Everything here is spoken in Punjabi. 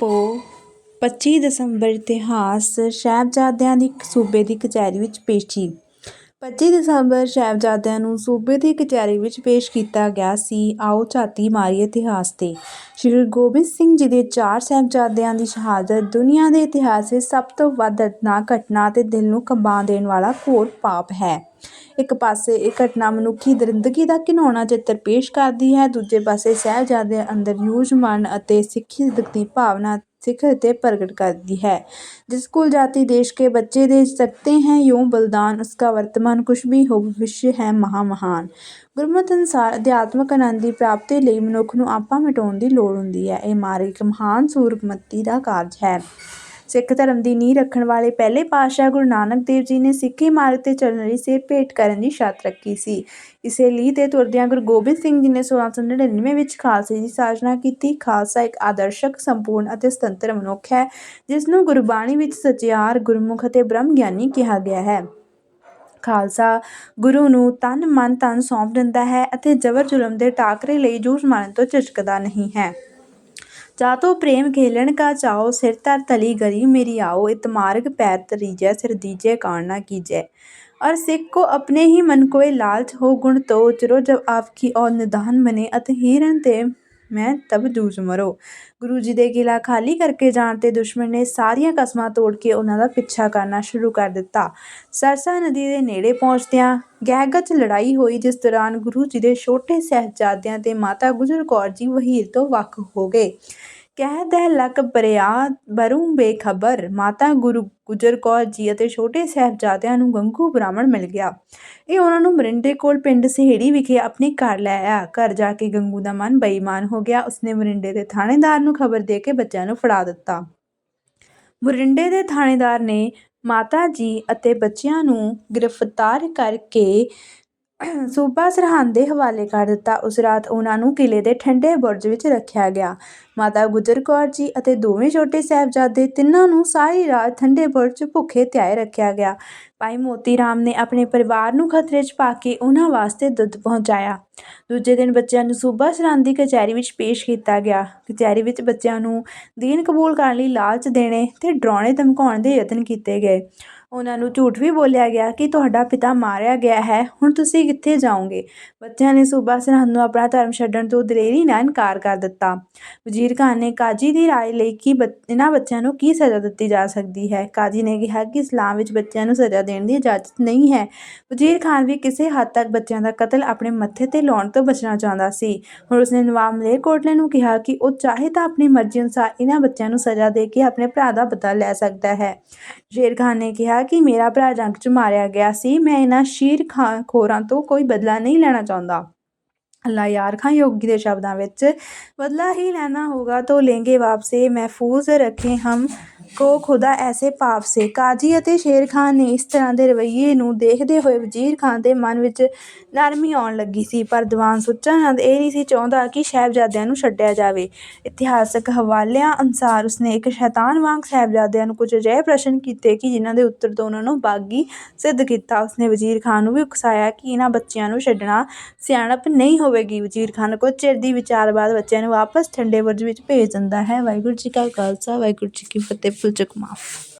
ਪੋ 25 ਦਸੰਬਰ ਇਤਿਹਾਸ ਸਾਹਿਬਜ਼ਾਦਿਆਂ ਦੀ ਸੂਬੇ ਦੀ ਕਚਹਿਰੀ ਵਿੱਚ ਪੇਸ਼ੀ 25 ਦਸੰਬਰ ਸਾਹਿਬਜ਼ਾਦਿਆਂ ਨੂੰ ਸੂਬੇ ਦੀ ਕਚਹਿਰੀ ਵਿੱਚ ਪੇਸ਼ ਕੀਤਾ ਗਿਆ ਸੀ। ਆਓ ਝਾਤੀ ਮਾਰੀਏ ਇਤਿਹਾਸ 'ਤੇ। ਸ਼੍ਰੀ ਗੁਰੂ ਗੋਬਿੰਦ ਸਿੰਘ ਜੀ ਦੇ ਚਾਰ ਸਾਹਿਬਜ਼ਾਦਿਆਂ ਦੀ ਸ਼ਹਾਦਤ ਦੁਨੀਆ ਦੇ ਇਤਿਹਾਸ ਵਿੱਚ ਸਭ ਤੋਂ ਵੱਧ ਦਰਦਨਾਕ ਘਟਨਾ ਅਤੇ ਦਿਲ ਨੂੰ ਕੰਬਾ ਦੇਣ ਵਾਲਾ ਘੋਰ ਪਾਪ ਹੈ। ਇੱਕ ਪਾਸੇ ਇਹ ਘਟਨਾ ਮਨੁੱਖੀ ਦਰਿੰਦਗੀ ਦਾ ਘਿਨਾਉਣਾ ਚਿੱਤਰ ਪੇਸ਼ ਕਰਦੀ ਹੈ, ਦੂਜੇ ਪਾਸੇ ਸਾਹਿਬਜ਼ਾਦਿਆਂ ਅੰਦਰ ਯੂਜ ਮਨ ਅਤੇ ਸਿੱਖੀ ਦੀ ਭਾਵਨਾ ਸਿੱਖ ਤੇ ਪ੍ਰਗਟ करती है जिस कुल जाति देश के बच्चे दे सकते हैं यूं बलिदान उसका वर्तमान कुछ भी हो भविष्य है ਮਹਾ ਮਹਾਨ ਗੁਰਮਤਿ ਅਨੁਸਾਰ ਅਧਿਆਤਮਕ ਆਨੰਦ ਦੀ ਪ੍ਰਾਪਤੀ ਲਈ ਮਨੁੱਖ ਨੂੰ ਆਪਾ ਮਿਟਾਉਣ ਦੀ ਲੋੜ ਹੁੰਦੀ ਹੈ ਇਹ ਮਾਰਗ ਇੱਕ ਮਹਾਨ ਸੂਰਮਤੀ ਦਾ ਕਾਰਜ ਹੈ ਸਿੱਖ ਧਰਮ ਦੀ ਨੀਂਹ ਰੱਖਣ ਵਾਲੇ ਪਹਿਲੇ ਪਾਤਸ਼ਾਹ ਗੁਰੂ ਨਾਨਕ ਦੇਵ ਜੀ ਨੇ ਸਿੱਖੀ ਮਾਰਗ ਤੇ ਚੱਲਣ ਲਈ ਸਿਰ ਭੇਟ ਕਰਨ ਦੀ ਸ਼ਰਤ ਰੱਖੀ ਸੀ। ਇਸੇ ਲਈ ਤੇ ਤੁਰਦਿਆਂ ਗੁਰੂ ਗੋਬਿੰਦ ਸਿੰਘ ਜੀ ਨੇ 1699 ਵਿੱਚ ਖਾਲਸੇ ਦੀ ਸਾਜਨਾ ਕੀਤੀ। ਖਾਲਸਾ ਇੱਕ ਆਦਰਸ਼ਕ, ਸੰਪੂਰਨ ਅਤੇ ਸੁਤੰਤਰ ਮਨੁੱਖ ਹੈ, ਜਿਸ ਨੂੰ ਗੁਰਬਾਣੀ ਵਿੱਚ ਸਚਿਆਰ, ਗੁਰਮੁਖ ਅਤੇ ਬ੍ਰਹਮ ਗਿਆਨੀ ਕਿਹਾ ਗਿਆ ਹੈ। ਖਾਲਸਾ ਗੁਰੂ ਨੂੰ ਤਨ, ਮਨ, ਧਨ ਸੌਂਪ ਦਿੰਦਾ ਹੈ ਅਤੇ ਜ਼ਬਰ ਜ਼ੁਲਮ ਦੇ ਟਾਕਰੇ ਲਈ ਜੂਝ ਮਾਰਨ ਤੋਂ ਝਿਜਕਦਾ ਨਹੀਂ ਹੈ। ਜਾਤੋ ਪ੍ਰੇਮ ਖੇਲਣ ਕਾ ਚਾਓ ਸਿਰ ਧਰ ਤਲੀ ਗਰੀ ਮੇਰੀ आओ इत मार्ग पैर तरीजै सिर दीजै कान ना कीजै और सिख को अपने ही मन कोय लालच हो गुण तो उचरो जब आपकी और निदान बने अत हीरन ते ਮੈਂ ਤਬ ਜੂਝ ਮਰੋ। ਗੁਰੂ ਜੀ ਦੇ ਕਿਲਾ ਖਾਲੀ ਕਰਕੇ ਜਾਣ ਤੇ ਦੁਸ਼ਮਣ ਨੇ ਸਾਰੀਆਂ ਕਸਮਾਂ ਤੋੜ ਕੇ ਉਹਨਾਂ ਦਾ ਪਿੱਛਾ ਕਰਨਾ ਸ਼ੁਰੂ ਕਰ ਦਿੱਤਾ। ਸਰਸਾ ਨਦੀ ਦੇ ਨੇੜੇ ਪਹੁੰਚਦਿਆਂ ਗਹਿਗੱਚ ਲੜਾਈ ਹੋਈ, ਜਿਸ ਦੌਰਾਨ ਗੁਰੂ ਜੀ ਦੇ ਛੋਟੇ ਸਾਹਿਬਜ਼ਾਦਿਆਂ ਤੇ ਮਾਤਾ ਗੁਜਰ ਕੌਰ ਜੀ ਵਹੀਰ ਤੋਂ ਵੱਖ ਹੋ ਗਏ। ਕਹਿ ਦਹਿ ਲਕ ਬਰਿਆ ਬਰੂ ਬੇਖਬਰ। ਮਾਤਾ ਗੁਰੂ ਗੁਜਰ ਕੌਰ ਜੀ ਅਤੇ ਛੋਟੇ ਸਾਹਿਬਜ਼ਾਦਿਆਂ ਨੂੰ ਗੰਗੂ ਬ੍ਰਾਹਮਣ ਮਿਲ ਗਿਆ। ਇਹ ਉਹਨਾਂ ਨੂੰ ਮਰਿੰਡੇ ਕੋਲ ਪਿੰਡ ਸਹੇੜੀ ਵਿਖੇ ਆਪਣੇ ਘਰ ਲੈ ਆਇਆ। ਘਰ ਜਾ ਕੇ ਗੰਗੂ ਦਾ ਮਨ ਬੇਈਮਾਨ ਹੋ ਗਿਆ। ਉਸਨੇ ਮਰਿੰਡੇ ਦੇ ਥਾਣੇਦਾਰ ਨੂੰ ਖਬਰ ਦੇ ਕੇ ਬੱਚਿਆਂ ਨੂੰ ਫੜਾ ਦਿੱਤਾ। ਮਰਿੰਡੇ ਦੇ ਥਾਣੇਦਾਰ ਨੇ ਮਾਤਾ ਜੀ ਅਤੇ ਬੱਚਿਆਂ ਨੂੰ ਗ੍ਰਿਫਤਾਰ ਕਰਕੇ ਸੂਬਾ ਸਰਹੰਦ ਦੇ ਹਵਾਲੇ ਕਰ ਦਿੱਤਾ। ਉਸ ਰਾਤ ਉਹਨਾਂ ਨੂੰ ਕਿਲੇ ਦੇ ਠੰਡੇ ਬੁਰਜ ਵਿੱਚ ਰੱਖਿਆ ਗਿਆ। ਮਾਤਾ ਗੁਜਰ ਕੌਰ ਜੀ ਅਤੇ ਦੋਵੇਂ ਛੋਟੇ ਸਾਹਿਬਜ਼ਾਦੇ ਤਿੰਨਾਂ ਨੂੰ ਸਾਰੀ ਰਾਤ ਠੰਡੇ ਬੁਰਜ ਭੁੱਖੇ ਧਿਆਏ ਰੱਖਿਆ ਗਿਆ। ਭਾਈ ਮੋਤੀ ਰਾਮ ਨੇ ਆਪਣੇ ਪਰਿਵਾਰ ਨੂੰ ਖਤਰੇ 'ਚ ਪਾ ਕੇ ਉਹਨਾਂ ਵਾਸਤੇ ਦੁੱਧ ਪਹੁੰਚਾਇਆ। ਦੂਜੇ ਦਿਨ ਬੱਚਿਆਂ ਨੂੰ ਸੂਬਾ ਸਰਹੰਦ ਦੀ ਕਚਹਿਰੀ ਵਿੱਚ ਪੇਸ਼ ਕੀਤਾ ਗਿਆ। ਕਚਹਿਰੀ ਵਿੱਚ ਬੱਚਿਆਂ ਨੂੰ ਦੀਨ ਕਬੂਲ ਕਰਨ ਲਈ ਲਾਲਚ ਦੇਣੇ ਤੇ ਡਰਾਉਣੇ ਧਮਕਾਉਣ ਦੇ ਯਤਨ ਕੀਤੇ ਗਏ। ਉਹਨਾਂ ਨੂੰ ਝੂਠ ਵੀ ਬੋਲਿਆ ਗਿਆ ਕਿ ਤੁਹਾਡਾ ਪਿਤਾ ਮਾਰਿਆ ਗਿਆ ਹੈ ਹੁਣ ਤੁਸੀਂ ਕਿੱਥੇ ਜਾਓਗੇ ਬੱਚਿਆਂ ਨੇ ਸੂਬਾ ਸਰਹੰਦ ਨੂੰ ਆਪਣਾ ਧਰਮ ਛੱਡਣ ਤੋਂ ਦਲੇਰੀ ਨਾਲ ਇਨਕਾਰ ਕਰ ਦਿੱਤਾ ਵਜ਼ੀਰ ਖਾਨ ਨੇ ਕਾਜੀ ਦੀ رائے ਲਈ ਕਿ ਇਹਨਾਂ ਬੱਚਿਆਂ ਨੂੰ ਕੀ ਸਜ਼ਾ ਦਿੱਤੀ ਜਾ ਸਕਦੀ ਹੈ ਕਾਜੀ ਨੇ ਕਿਹਾ ਕਿ ਇਸਲਾਮ ਵਿੱਚ ਬੱਚਿਆਂ ਨੂੰ ਸਜ਼ਾ ਦੇਣ ਦੀ ਇਜਾਜ਼ਤ ਨਹੀਂ ਹੈ ਵਜ਼ੀਰ ਖਾਨ ਵੀ ਕਿਸੇ ਹੱਦ ਤੱਕ ਬੱਚਿਆਂ ਦਾ ਕਤਲ ਆਪਣੇ ਮੱਥੇ ਤੇ ਲਾਉਣ ਤੋਂ ਬਚਣਾ ਚਾਹੁੰਦਾ ਸੀ ਹੁਣ ਉਸਨੇ ਨਵਾਬ ਮਲੇਰਕੋਟਲੇ ਨੂੰ ਕਿਹਾ ਕਿ ਉਹ ਚਾਹੇ ਤਾਂ ਆਪਣੀ ਮਰਜ਼ੀ ਅਨੁਸਾਰ ਇਹਨਾਂ ਬੱਚਿਆਂ ਨੂੰ ਸਜ਼ਾ ਦੇ ਕੇ ਆਪਣੇ ਭਰਾ ਦਾ ਬਦਲਾ ਲੈ ਸਕਦਾ ਹੈ ਸ਼ੇਰ ਖਾਨ ਨੇ ਕਿਹਾ ਕਿ ਮੇਰਾ ਭਰਾ ਜੰਗ 'ਚ ਮਾਰਿਆ ਗਿਆ ਸੀ, ਮੈਂ ਇਹਨਾਂ ਸ਼ੀਰ ਖਾਂ, ਖੋਰਾਂ ਤੋਂ ਕੋਈ ਬਦਲਾ ਨਹੀਂ ਲੈਣਾ ਚਾਹੁੰਦਾ। ਅੱਲਾ ਯਾਰ ਖਾਂ, ਯੋਗੀ ਦੇ ਸ਼ਬਦਾਂ ਵਿੱਚ, ਬਦਲਾ ਹੀ ਲੈਣਾ ਹੋਗਾ ਤੋ ਲੇਂਗੇ ਵਾਪਸੇ ਮਹਿਫੂਜ਼ ਰੱਖੇ ਹਮ। ਕੋ ਖੁਦਾ ਐਸੇ ਪਾਪ ਸੇ। ਕਾਜੀ ਅਤੇ ਸ਼ੇਰ ਖਾਨ ਨੇ ਇਸ ਤਰ੍ਹਾਂ ਦੇ ਰਵੱਈਏ ਨੂੰ ਦੇਖਦੇ ਹੋਏ ਵਜ਼ੀਰ ਖਾਨ ਦੇ ਮਨ ਵਿੱਚ ਨਰਮੀ ਆਉਣ ਲੱਗੀ ਸੀ। ਪਰ ਦੀਵਾਨ ਸੁੱਚਾ ਨੰਦ ਇਹ ਨਹੀਂ ਸੀ ਚਾਹੁੰਦਾ ਕਿ ਸਾਹਿਬਜ਼ਾਦਿਆਂ ਨੂੰ ਛੱਡਿਆ ਜਾਵੇ। ਇਤਿਹਾਸਕ ਹਵਾਲਿਆਂ ਅਨੁਸਾਰ ਉਸਨੇ ਇੱਕ ਸ਼ੈਤਾਨ ਵਾਂਗ ਸਾਹਿਬਜ਼ਾਦਿਆਂ ਨੂੰ ਕੁਝ ਅਜਿਹੇ ਪ੍ਰਸ਼ਨ ਕੀਤੇ ਕਿ ਜਿਨ੍ਹਾਂ ਦੇ ਉੱਤਰ ਤੋਂ ਉਹਨਾਂ ਨੂੰ ਬਾਗੀ ਸਿੱਧ ਕੀਤਾ। ਉਸਨੇ ਵਜ਼ੀਰ ਖਾਨ ਨੂੰ ਵੀ ਉਕਸਾਇਆ ਕਿ ਇਹਨਾਂ ਬੱਚਿਆਂ ਨੂੰ ਛੱਡਣਾ ਸਿਆਣਪ ਨਹੀਂ ਹੋਵੇਗੀ। ਵਜ਼ੀਰ ਖਾਨ ਕੁਝ ਚਿਰ ਦੀ ਵਿਚਾਰ ਬਾਅਦ ਬੱਚਿਆਂ ਨੂੰ ਵਾਪਸ ਠੰਡੇ ਬੁਰਜ ਵਿੱਚ ਭੇਜ ਦਿੰਦਾ ਹੈ। ਵਾਹਿਗੁਰੂ ਜੀ ਕਾ ਖਾਲਸਾ, ਵਾਹਿਗੁਰੂ ਜੀ ਕੀ ਫਤਿਹ। Filterkopf.